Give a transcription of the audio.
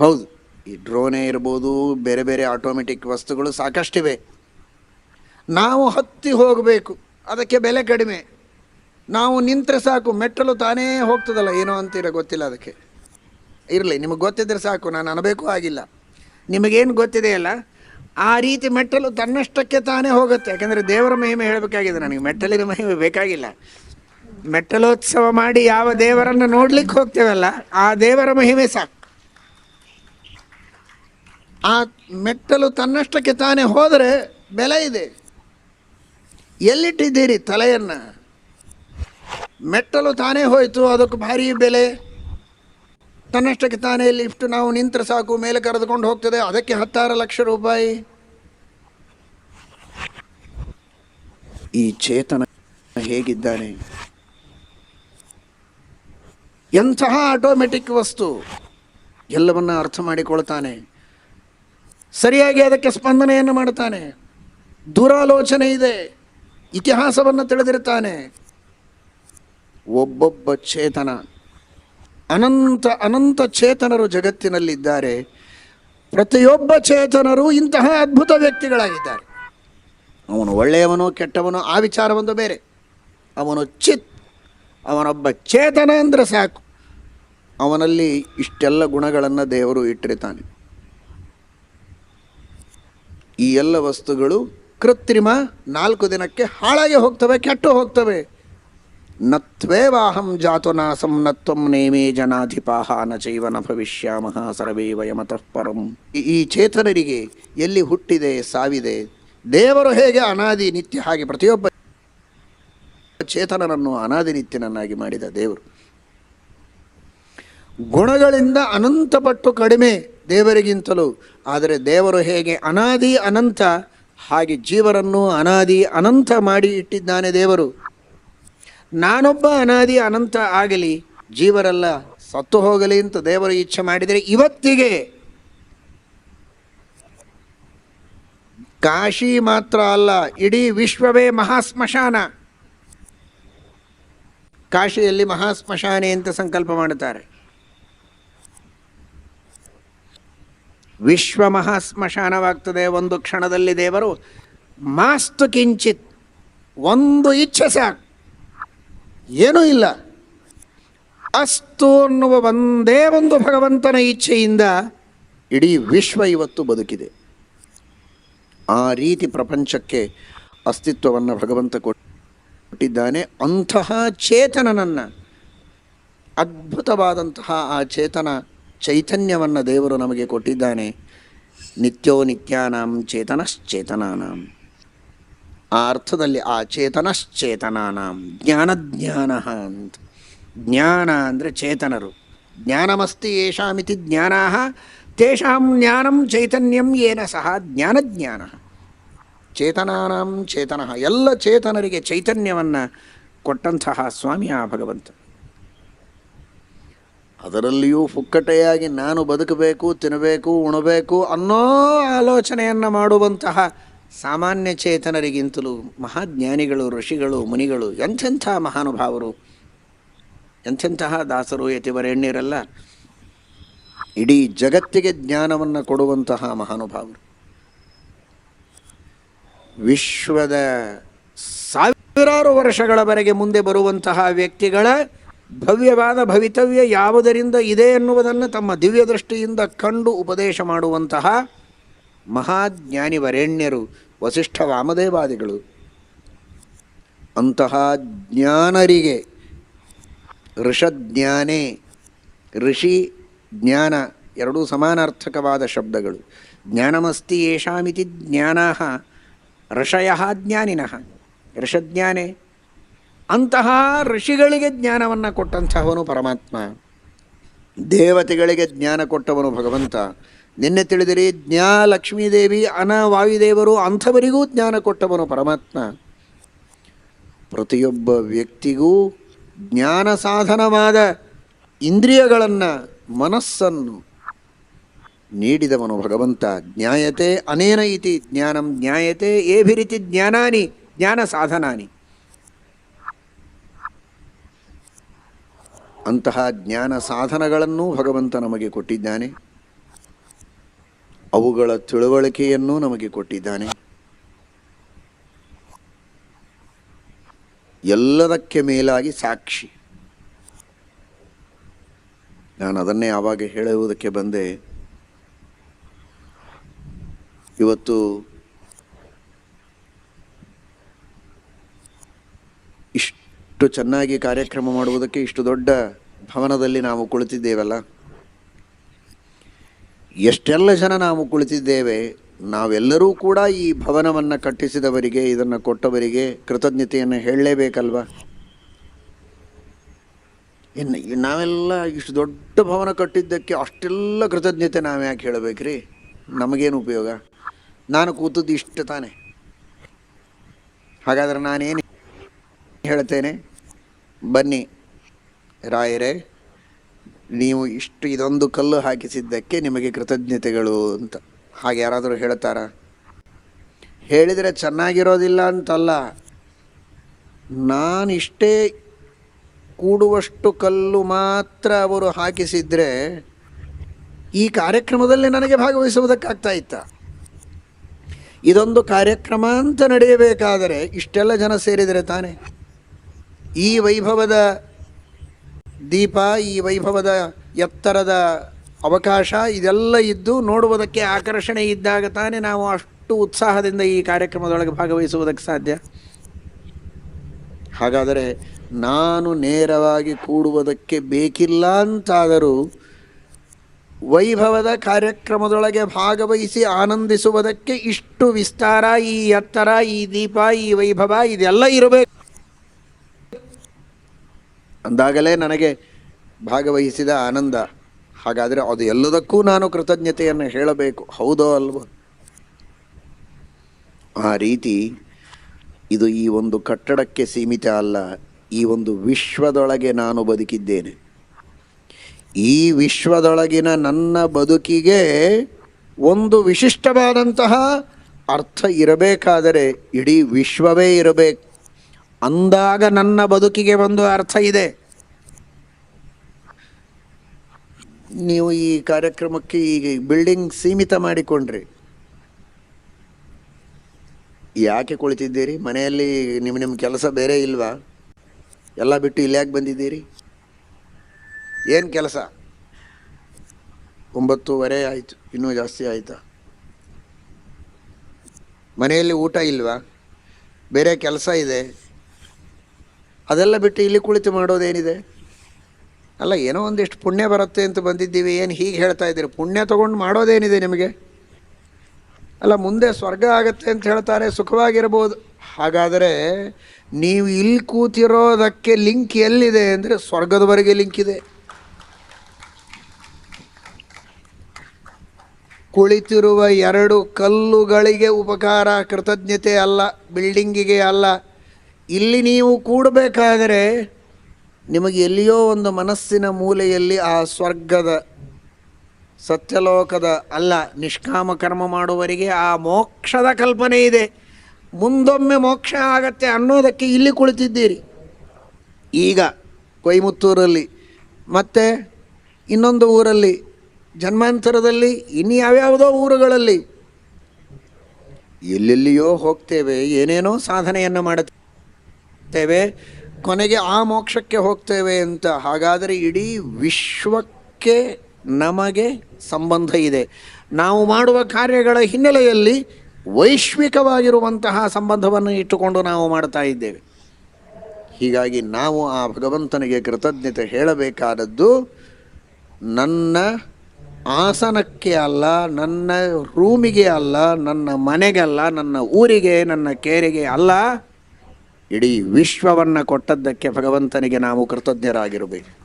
ಹೌದು, ಈ ಡ್ರೋನೇ ಇರ್ಬೋದು, ಬೇರೆ ಬೇರೆ ಆಟೋಮೆಟಿಕ್ ವಸ್ತುಗಳು ಸಾಕಷ್ಟಿವೆ. ನಾವು ಹತ್ತಿ ಹೋಗಬೇಕು, ಅದಕ್ಕೆ ಬೆಲೆ ಕಡಿಮೆ. ನಾವು ನಿಂತರೆ ಸಾಕು, ಮೆಟ್ಟಲು ತಾನೇ ಹೋಗ್ತದಲ್ಲ, ಏನೋ ಅಂತೀರ ಗೊತ್ತಿಲ್ಲ ಅದಕ್ಕೆ. ಇರಲಿ, ನಿಮಗೆ ಗೊತ್ತಿದ್ರೆ ಸಾಕು, ನಾನು ಅನಬೇಕು ಆಗಿಲ್ಲ. ನಿಮಗೇನು ಗೊತ್ತಿದೆಯಲ್ಲ ಆ ರೀತಿ ಮೆಟ್ಟಲು ತನ್ನಷ್ಟಕ್ಕೆ ತಾನೇ ಹೋಗುತ್ತೆ. ಯಾಕಂದರೆ ದೇವರ ಮಹಿಮೆ ಹೇಳಬೇಕಾಗಿದೆ ನನಗೆ. ಮೆಟ್ಟಲಿನ ಮಹಿಮೆ ಬೇಕಾಗಿಲ್ಲ. ಮೆಟ್ಟಲೋತ್ಸವ ಮಾಡಿ ಯಾವ ದೇವರನ್ನು ನೋಡ್ಲಿಕ್ಕೆ ಹೋಗ್ತೇವಲ್ಲ, ಆ ದೇವರ ಮಹಿಮೆ ಸಾಕು. ಆ ಮೆಟ್ಟಲು ತನ್ನಷ್ಟಕ್ಕೆ ತಾನೇ ಹೋದರೆ ಬೆಲೆ ಇದೆ. ಎಲ್ಲಿಟ್ಟಿದ್ದೀರಿ ತಲೆಯನ್ನು? ಮೆಟ್ಟಲು ತಾನೇ ಹೋಯಿತು, ಅದಕ್ಕೆ ಭಾರಿ ಬೆಲೆ. ತನ್ನಷ್ಟಕ್ಕೆ ತಾನೇ ಲಿಫ್ಟ್ ನಾವು ನಿಂತರೆ ಸಾಕು, ಮೇಲೆ ಕರೆದುಕೊಂಡು ಹೋಗ್ತದೆ. ಅದಕ್ಕೆ ಹತ್ತಾರು ಲಕ್ಷ ರೂಪಾಯಿ. ಈ ಚೇತನ ಹೇಗಿದ್ದಾನೆ? ಎಂತಹ ಆಟೋಮೆಟಿಕ್ ವಸ್ತು? ಎಲ್ಲವನ್ನ ಅರ್ಥ ಮಾಡಿಕೊಳ್ತಾನೆ. ಸರಿಯಾಗಿ ಅದಕ್ಕೆ ಸ್ಪಂದನೆಯನ್ನು ಮಾಡುತ್ತಾನೆ. ದುರಾಲೋಚನೆ ಇದೆ. ಇತಿಹಾಸವನ್ನು ತಿಳಿದಿರ್ತಾನೆ ಒಬ್ಬೊಬ್ಬ ಚೇತನ. ಅನಂತ ಅನಂತ ಚೇತನರು ಜಗತ್ತಿನಲ್ಲಿದ್ದಾರೆ. ಪ್ರತಿಯೊಬ್ಬ ಚೇತನರು ಇಂತಹ ಅದ್ಭುತ ವ್ಯಕ್ತಿಗಳಾಗಿದ್ದಾರೆ. ಅವನು ಒಳ್ಳೆಯವನು ಕೆಟ್ಟವನು ಆ ವಿಚಾರವೊಂದು ಬೇರೆ. ಅವನು ಚಿತ್, ಅವನೊಬ್ಬ ಚೇತನ ಅಂದರೆ ಸಾಕು. ಅವನಲ್ಲಿ ಇಷ್ಟೆಲ್ಲ ಗುಣಗಳನ್ನು ದೇವರು ಇಟ್ಟಿರ್ತಾನೆ. ಈ ಎಲ್ಲ ವಸ್ತುಗಳು ಕೃತ್ರಿಮ ನಾಲ್ಕು ದಿನಕ್ಕೆ ಹಾಳಾಗಿ ಹೋಗ್ತವೆ, ಕೆಟ್ಟು ಹೋಗ್ತವೆ. ನತ್ವೇವಾಹಂ ಜಾತು ನಾಸಂ ನತ್ವಂ ನೇಮೇ ಜನಾಧಿಪಾಹ ನ ಚೈವನ ಭವಿಷ್ಯಾಮಃ ಸರ್ವೇ ವಯಮತಃ ಪರಂ. ಈ- ಚೇತನರಿಗೆ ಎಲ್ಲಿ ಹುಟ್ಟಿದೆ, ಸಾವಿದೆ, ದೇವರು ಹೇಗೆ ಅನಾದಿ ನಿತ್ಯ ಹಾಗೆ ಪ್ರತಿಯೊಬ್ಬ ಚೇತನನನ್ನು ಅನಾದಿ ನಿತ್ಯನನ್ನಾಗಿ ಮಾಡಿದ ದೇವರು. ಗುಣಗಳಿಂದ ಅನಂತ ಪಟ್ಟು ಕಡಿಮೆ ದೇವರಿಗಿಂತಲೂ, ಆದರೆ ದೇವರು ಹೇಗೆ ಅನಾದಿ ಅನಂತ, ಹಾಗೆ ಜೀವರನ್ನು ಅನಾದಿ ಅನಂತ ಮಾಡಿ ಇಟ್ಟಿದ್ದಾನೆ ದೇವರು ನಾನೊಬ್ಬ ಅನಾದಿ ಅನಂತ ಆಗಲಿ, ಜೀವರೆಲ್ಲ ಸತ್ತು ಹೋಗಲಿ ಅಂತ ದೇವರು ಇಚ್ಛೆ ಮಾಡಿದರೆ ಇವತ್ತಿಗೆ ಕಾಶಿ ಮಾತ್ರ ಅಲ್ಲ, ಇಡೀ ವಿಶ್ವವೇ ಮಹಾಸ್ಮಶಾನ. ಕಾಶಿಯಲ್ಲಿ ಮಹಾಸ್ಮಶಾನೆ ಅಂತ ಸಂಕಲ್ಪ ಮಾಡುತ್ತಾರೆ. ವಿಶ್ವ ಮಹಾಸ್ಮಶಾನವಾಗ್ತದೆ ಒಂದು ಕ್ಷಣದಲ್ಲಿ ದೇವರು, ಮಾಸ್ತು ಕಿಂಚಿತ್, ಒಂದು ಇಚ್ಛೆ ಸಾಕು. ಏನೂ ಇಲ್ಲ. ಅಸ್ತು ಅನ್ನುವ ಒಂದೇ ಒಂದು ಭಗವಂತನ ಇಚ್ಛೆಯಿಂದ ಇಡೀ ವಿಶ್ವ ಇವತ್ತು ಬದುಕಿದೆ. ಆ ರೀತಿ ಪ್ರಪಂಚಕ್ಕೆ ಅಸ್ತಿತ್ವವನ್ನು ಭಗವಂತ ಕೊಟ್ಟಿದ್ದಾನೆ. ಅಂತಹ ಚೇತನನನ್ನು, ಅದ್ಭುತವಾದಂತಹ ಆ ಚೇತನ ಚೈತನ್ಯವನ್ನು ದೇವರು ನಮಗೆ ಕೊಟ್ಟಿದ್ದಾನೆ. ನಿತ್ಯೋ ನಿತ್ಯಾನಾಂ ಚೇತನಶ್ಚೇತನಾನಾಂ. ಆ ಅರ್ಥದಲ್ಲಿ ಆ ಚೇತನಶ್ಚೇತನಾನಾಂ ಜ್ಞಾನಜ್ಞಾನ ಅಂತ. ಜ್ಞಾನ ಅಂದರೆ ಚೇತನರು. ಜ್ಞಾನಮಸ್ತಿ ಯೇಷಾಮಿತಿ ಜ್ಞಾನ ತೇಷಾಂ ಜ್ಞಾನಂ ಚೈತನ್ಯಂ ಏನ ಸಹ ಜ್ಞಾನಜ್ಞಾನ. ಚೇತನಾನಾಂ ಚೇತನ. ಎಲ್ಲ ಚೇತನರಿಗೆ ಚೈತನ್ಯವನ್ನು ಕೊಟ್ಟಂತಹ ಸ್ವಾಮಿ ಆ ಭಗವಂತ. ಅದರಲ್ಲಿಯೂ ಫುಕ್ಕಟೆಯಾಗಿ ನಾನು ಬದುಕಬೇಕು, ತಿನ್ನಬೇಕು, ಉಣಬೇಕು ಅನ್ನೋ ಆಲೋಚನೆಯನ್ನು ಮಾಡುವಂತಹ ಸಾಮಾನ್ಯ ಚೇತನರಿಗಿಂತಲೂ ಮಹಾಜ್ಞಾನಿಗಳು, ಋಷಿಗಳು, ಮುನಿಗಳು, ಎಂಥೆಂಥ ಮಹಾನುಭಾವರು, ಎಂಥೆಂತಹ ದಾಸರು, ಯತಿವರೆಣ್ಯರೆಲ್ಲ ಇಡೀ ಜಗತ್ತಿಗೆ ಜ್ಞಾನವನ್ನು ಕೊಡುವಂತಹ ಮಹಾನುಭಾವರು. ವಿಶ್ವದ ಸಾವಿರಾರು ವರ್ಷಗಳವರೆಗೆ ಮುಂದೆ ಬರುವಂತಹ ವ್ಯಕ್ತಿಗಳ ಭವ್ಯವಾದ ಭವಿತವ್ಯ ಯಾವುದರಿಂದ ಇದೆ ಎನ್ನುವುದನ್ನು ತಮ್ಮ ದಿವ್ಯ ದೃಷ್ಟಿಯಿಂದ ಕಂಡು ಉಪದೇಶ ಮಾಡುವಂತಹ ಮಹಾಜ್ಞಾನಿ ವರೇಣ್ಯರು ವಸಿಷ್ಠ ವಾಮದೇವಾದಿಗಳು. ಅಂತಹ ಜ್ಞಾನರಿಗೆ ಋಷಜ್ಞಾನೇ, ಋಷಿ ಜ್ಞಾನ ಎರಡೂ ಸಮಾನಾರ್ಥಕವಾದ ಶಬ್ದಗಳು. ಜ್ಞಾನಮಸ್ತಿ ಯೇಷಾಮಿತಿ ಜ್ಞಾನ ಋಷಯ ಜ್ಞಾನಿನಃ. ಋಷಜ್ಞಾನೇ, ಅಂತಹ ಋಷಿಗಳಿಗೆ ಜ್ಞಾನವನ್ನು ಕೊಟ್ಟಂತಹವನು ಪರಮಾತ್ಮ. ದೇವತೆಗಳಿಗೆ ಜ್ಞಾನ ಕೊಟ್ಟವನು ಭಗವಂತ. ನಿನ್ನೆ ತಿಳಿದಿರಿ ಜ್ಞಾ ಲಕ್ಷ್ಮೀದೇವಿ ಅನ ವಾಯುದೇವರು ಅಂಥವರಿಗೂ ಜ್ಞಾನ ಕೊಟ್ಟವನು ಪರಮಾತ್ಮ. ಪ್ರತಿಯೊಬ್ಬ ವ್ಯಕ್ತಿಗೂ ಜ್ಞಾನ ಸಾಧನವಾದ ಇಂದ್ರಿಯಗಳನ್ನು, ಮನಸ್ಸನ್ನು ನೀಡಿದವನು ಭಗವಂತ. ಜ್ಞಾಯತೆ ಅನೇನ ಇತಿ, ಜ್ಞಾನಂ ಜ್ಞಾಯತೆ ಏಭಿರಿತಿ ಜ್ಞಾನಾನಿ, ಜ್ಞಾನ ಸಾಧನಾನಿ. ಅಂತಹ ಜ್ಞಾನ ಸಾಧನಗಳನ್ನು ಭಗವಂತ ನಮಗೆ ಕೊಟ್ಟಿದ್ದಾನೆ. ಅವುಗಳ ತಿಳುವಳಿಕೆಯನ್ನು ನಮಗೆ ಕೊಟ್ಟಿದ್ದಾನೆ. ಎಲ್ಲದಕ್ಕೆ ಮೇಲಾಗಿ ಸಾಕ್ಷಿ. ನಾನು ಅದನ್ನೇ ಆವಾಗ ಹೇಳುವುದಕ್ಕೆ ಬಂದೆ. ಇವತ್ತು ಇಷ್ಟು ಚೆನ್ನಾಗಿ ಕಾರ್ಯಕ್ರಮ ಮಾಡುವುದಕ್ಕೆ ಇಷ್ಟು ದೊಡ್ಡ ಭವನದಲ್ಲಿ ನಾವು ಕುಳಿತಿದ್ದೇವಲ್ಲ. ಎಷ್ಟೆಲ್ಲ ಜನ ನಾವು ಕುಳಿತಿದ್ದೇವೆ, ನಾವೆಲ್ಲರೂ ಕೂಡ ಈ ಭವನವನ್ನು ಕಟ್ಟಿಸಿದವರಿಗೆ, ಇದನ್ನು ಕೊಟ್ಟವರಿಗೆ ಕೃತಜ್ಞತೆಯನ್ನು ಹೇಳಲೇಬೇಕಲ್ವಾ? ಇನ್ನು ನಾವೆಲ್ಲ ಇಷ್ಟು ದೊಡ್ಡ ಭವನ ಕಟ್ಟಿದ್ದಕ್ಕೆ ಅಷ್ಟೆಲ್ಲ ಕೃತಜ್ಞತೆ ನಾವು ಯಾಕೆ ಹೇಳಬೇಕ್ರಿ? ನಮಗೇನು ಉಪಯೋಗ? ನಾನು ಕೂತದ್ದು ಇಷ್ಟು ತಾನೆ. ಹಾಗಾದರೆ ನಾನೇನು ಹೇಳ್ತೇನೆ? ಬನ್ನಿ, ರಾಯರೇ. ನೀವು ಇಷ್ಟು ಇದೊಂದು ಕಲ್ಲು ಹಾಕಿಸಿದ್ದಕ್ಕೆ ನಿಮಗೆ ಕೃತಜ್ಞತೆಗಳು ಅಂತ. ಹಾಗೆ ಯಾರಾದರೂ ಹೇಳ್ತಾರ? ಹೇಳಿದರೆ ಚೆನ್ನಾಗಿರೋದಿಲ್ಲ ಅಂತಲ್ಲ. ಇಷ್ಟೇ ಕೂಡುವಷ್ಟು ಕಲ್ಲು ಮಾತ್ರ ಅವರು ಹಾಕಿಸಿದರೆ ಈ ಕಾರ್ಯಕ್ರಮದಲ್ಲಿ ನನಗೆ ಭಾಗವಹಿಸುವುದಕ್ಕಾಗ್ತಾ ಇತ್ತ. ಇದೊಂದು ಕಾರ್ಯಕ್ರಮ ಅಂತ ನಡೆಯಬೇಕಾದರೆ ಇಷ್ಟೆಲ್ಲ ಜನ ಸೇರಿದರೆ ತಾನೇ? ಈ ವೈಭವದ ದೀಪ ಈ ವೈಭವದ ಎತ್ತರದ ಅವಕಾಶ ಇದೆಲ್ಲ ಇದ್ದು ನೋಡುವುದಕ್ಕೆ ಆಕರ್ಷಣೆ ಇದ್ದಾಗ ತಾನೇ ನಾವು ಅಷ್ಟು ಉತ್ಸಾಹದಿಂದ ಈ ಕಾರ್ಯಕ್ರಮದೊಳಗೆ ಭಾಗವಹಿಸುವುದಕ್ಕೆ ಸಾಧ್ಯ. ಹಾಗಾದರೆ ನಾನು ನೇರವಾಗಿ ಕೂಡುವುದಕ್ಕೆ ಬೇಕಿಲ್ಲ ಅಂತಾದರೂ ವೈಭವದ ಕಾರ್ಯಕ್ರಮದೊಳಗೆ ಭಾಗವಹಿಸಿ ಆನಂದಿಸುವುದಕ್ಕೆ ಇಷ್ಟು ವಿಸ್ತಾರ, ಈ ಎತ್ತರ, ಈ ದೀಪ, ಈ ವೈಭವ ಇದೆಲ್ಲ ಇರಬೇಕು. ಅಂದಾಗಲೇ ನನಗೆ ಭಾಗವಹಿಸಿದ ಆನಂದ. ಹಾಗಾದರೆ ಅದು ಎಲ್ಲದಕ್ಕೂ ನಾನು ಕೃತಜ್ಞತೆಯನ್ನು ಹೇಳಬೇಕು. ಹೌದೋ ಅಲ್ವೋ? ಆ ರೀತಿ ಇದು ಈ ಒಂದು ಕಟ್ಟಡಕ್ಕೆ ಸೀಮಿತ ಅಲ್ಲ. ಈ ಒಂದು ವಿಶ್ವದೊಳಗೆ ನಾನು ಬದುಕಿದ್ದೇನೆ. ಈ ವಿಶ್ವದೊಳಗಿನ ನನ್ನ ಬದುಕಿಗೆ ಒಂದು ವಿಶಿಷ್ಟವಾದಂತಹ ಅರ್ಥ ಇರಬೇಕಾದರೆ ಇಡೀ ವಿಶ್ವವೇ ಇರಬೇಕು. ಅಂದಾಗ ನನ್ನ ಬದುಕಿಗೆ ಒಂದು ಅರ್ಥ ಇದೆ. ನೀವು ಈ ಕಾರ್ಯಕ್ರಮಕ್ಕೆ ಈ ಬಿಲ್ಡಿಂಗ್ ಸೀಮಿತ ಮಾಡಿಕೊಂಡ್ರಿ. ಯಾಕೆ ಕುಳಿತಿದ್ದೀರಿ? ಮನೆಯಲ್ಲಿ ನಿಮ್ಮ ನಿಮ್ಮ ಕೆಲಸ ಬೇರೆ ಇಲ್ವಾ? ಎಲ್ಲ ಬಿಟ್ಟು ಇಲ್ಲಿ ಯಾಕೆ ಬಂದಿದ್ದೀರಿ? ಏನು ಕೆಲಸ? ಒಂಬತ್ತೂವರೆ ಆಯಿತು, ಇನ್ನೂ ಜಾಸ್ತಿ ಆಯಿತಾ? ಮನೆಯಲ್ಲಿ ಊಟ ಇಲ್ವಾ? ಬೇರೆ ಕೆಲಸ ಇದೆ. ಅದೆಲ್ಲ ಬಿಟ್ಟು ಇಲ್ಲಿ ಕುಳಿತು ಮಾಡೋದೇನಿದೆ? ಅಲ್ಲ, ಏನೋ ಒಂದಿಷ್ಟು ಪುಣ್ಯ ಬರುತ್ತೆ ಅಂತ ಬಂದಿದ್ದೀವಿ, ಏನು ಹೀಗೆ ಹೇಳ್ತಾ ಇದ್ದೀರಿ? ಪುಣ್ಯ ತಗೊಂಡು ಮಾಡೋದೇನಿದೆ ನಿಮಗೆ? ಅಲ್ಲ, ಮುಂದೆ ಸ್ವರ್ಗ ಆಗತ್ತೆ ಅಂತ ಹೇಳ್ತಾರೆ, ಸುಖವಾಗಿರ್ಬೋದು. ಹಾಗಾದರೆ ನೀವು ಇಲ್ಲಿ ಕೂತಿರೋದಕ್ಕೆ ಲಿಂಕ್ ಎಲ್ಲಿದೆ ಅಂದರೆ ಸ್ವರ್ಗದವರೆಗೆ ಲಿಂಕ್ ಇದೆ. ಕುಳಿತಿರುವ ಎರಡು ಕಲ್ಲುಗಳಿಗೆ ಉಪಕಾರ, ಕೃತಜ್ಞತೆ ಅಲ್ಲ, ಬಿಲ್ಡಿಂಗಿಗೆ ಅಲ್ಲ. ಇಲ್ಲಿ ನೀವು ಕೂಡಬೇಕಾದರೆ ನಿಮಗೆ ಎಲ್ಲಿಯೋ ಒಂದು ಮನಸ್ಸಿನ ಮೂಲೆಯಲ್ಲಿ ಆ ಸ್ವರ್ಗದ ಸತ್ಯಲೋಕದ ಅಲ್ಲ, ನಿಷ್ಕಾಮ ಕರ್ಮ ಮಾಡುವವರಿಗೆ ಆ ಮೋಕ್ಷದ ಕಲ್ಪನೆ ಇದೆ. ಮುಂದೊಮ್ಮೆ ಮೋಕ್ಷ ಆಗತ್ತೆ ಅನ್ನೋದಕ್ಕೆ ಇಲ್ಲಿ ಕುಳಿತಿದ್ದೀರಿ. ಈಗ ಕೊಯಮುತ್ತೂರಲ್ಲಿ, ಮತ್ತು ಇನ್ನೊಂದು ಊರಲ್ಲಿ, ಜನ್ಮಾಂತರದಲ್ಲಿ, ಇನ್ನು ಯಾವ್ಯಾವುದೋ ಊರುಗಳಲ್ಲಿ, ಎಲ್ಲೆಲ್ಲಿಯೋ ಹೋಗ್ತೇವೆ, ಏನೇನೋ ಸಾಧನೆಯನ್ನು ಮಾಡುತ್ತೇವೆ, ಕೊನೆಗೆ ಆ ಮೋಕ್ಷಕ್ಕೆ ಹೋಗ್ತೇವೆ ಅಂತ. ಹಾಗಾದರೆ ಇಡೀ ವಿಶ್ವಕ್ಕೆ ನಮಗೆ ಸಂಬಂಧ ಇದೆ. ನಾವು ಮಾಡುವ ಕಾರ್ಯಗಳ ಹಿನ್ನೆಲೆಯಲ್ಲಿ ವೈಶ್ವಿಕವಾಗಿರುವಂತಹ ಸಂಬಂಧವನ್ನು ಇಟ್ಟುಕೊಂಡು ನಾವು ಮಾಡ್ತಾ ಇದ್ದೇವೆ. ಹೀಗಾಗಿ ನಾವು ಆ ಭಗವಂತನಿಗೆ ಕೃತಜ್ಞತೆ ಹೇಳಬೇಕಾದದ್ದು, ನನ್ನ ಆಸನಕ್ಕೆ ಅಲ್ಲ, ನನ್ನ ರೂಮಿಗೆ ಅಲ್ಲ, ನನ್ನ ಮನೆಗಲ್ಲ ನನ್ನ ಊರಿಗೆ, ನನ್ನ ಕೇರಿಗೆ ಅಲ್ಲ ಇಡೀ ವಿಶ್ವವನ್ನು ಕೊಟ್ಟದ್ದಕ್ಕೆ ಭಗವಂತನಿಗೆ ನಾವು ಕೃತಜ್ಞರಾಗಿರಬೇಕು.